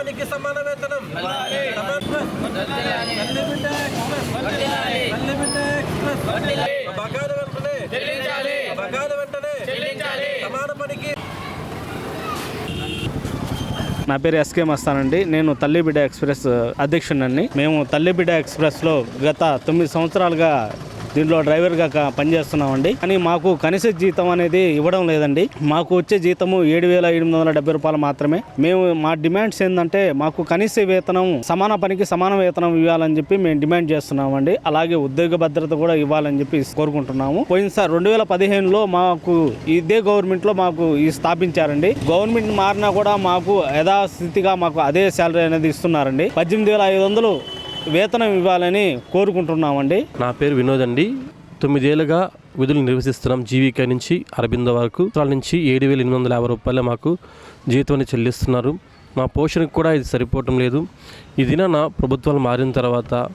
సమాన పనికి సమాన వేతనం. బకాయిల వెంటనే. బకాయిల వెంటనే. సమాన పనికి. నా పేరు ఎస్కే మస్తానండి నేను తల్లిబిడ్డ ఎక్స్ప్రెస్ అధ్యక్షుడిని మేము తల్లిబిడ్డ ఎక్స్ప్రెస్లో గత తొమ్మిది సంవత్సరాలుగా దీంట్లో డ్రైవర్గా క- పనిచేస్తున్నామండి. కానీ మాకు కనీస జీతం అనేది ఇవ్వడం లేదండి. మాకు వచ్చే జీతము ఏడు వేల ఎనిమిది వందల డెబ్బై రూపాయలు మాత్రమే. మేము మా డిమాండ్స్ ఏంటంటే మాకు కనీస వేతనం సమాన పనికి సమాన వేతనం ఇవ్వాలని చెప్పి మేము డిమాండ్ చేస్తున్నామండి. అలాగే ఉద్యోగ భద్రత కూడా ఇవ్వాలని చెప్పి కోరుకుంటున్నాము. పోయినసారి రెండు వేల పదిహేనులో మాకు ఇదే గవర్నమెంట్లో మాకు ఈ స్థాపించారండి. గవర్నమెంట్ మారినా కూడా మాకు యథాస్థితిగా మాకు అదే శాలరీ అనేది ఇస్తున్నారండి. పద్దెనిమిది వేల ఐదు వందలు వేతనం ఇవ్వాలని కోరుకుంటున్నామండి. నా పేరు వినోద్ అండి. తొమ్మిదేళ్ళుగా విధులు నిర్వహిస్తున్నాం జీవిక నుంచి అరబిందో వరకు. సంవత్సరాల నుంచి ఏడు వేల ఎనిమిది వందల యాభై రూపాయలు మాకు జీతాన్ని చెల్లిస్తున్నారు. మా పోషణకు కూడా ఇది సరిపోవటం లేదు. ఈ దినాన ప్రభుత్వాలు మారిన తర్వాత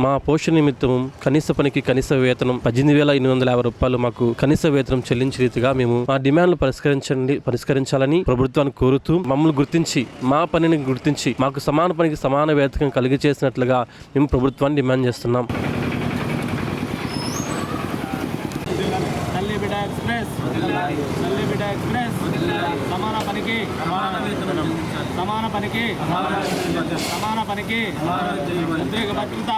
మా పోషణ నిమిత్తం కనీస పనికి కనీస వేతనం పద్దెనిమిది వేల ఎనిమిది వందల యాభై రూపాయలు మాకు కనీస వేతనం చెల్లించే రీతిగా మేము మా డిమాండ్లు పరిష్కరించండి పరిష్కరించాలని ప్రభుత్వాన్ని కోరుతూ మమ్మల్ని గుర్తించి మా పనిని గుర్తించి మాకు సమాన పనికి సమాన వేతనం కలిగి చేసినట్లుగా మేము ప్రభుత్వాన్ని డిమాండ్ చేస్తున్నాం తల్లి బిడ్డ ఎక్స్ప్రెస్ మల్లిబిడ్డ ఎక్స్ప్రెస్ సమాన పనికి సమాన పనికి సమాన పనికి ఉద్యోగ భద్రత.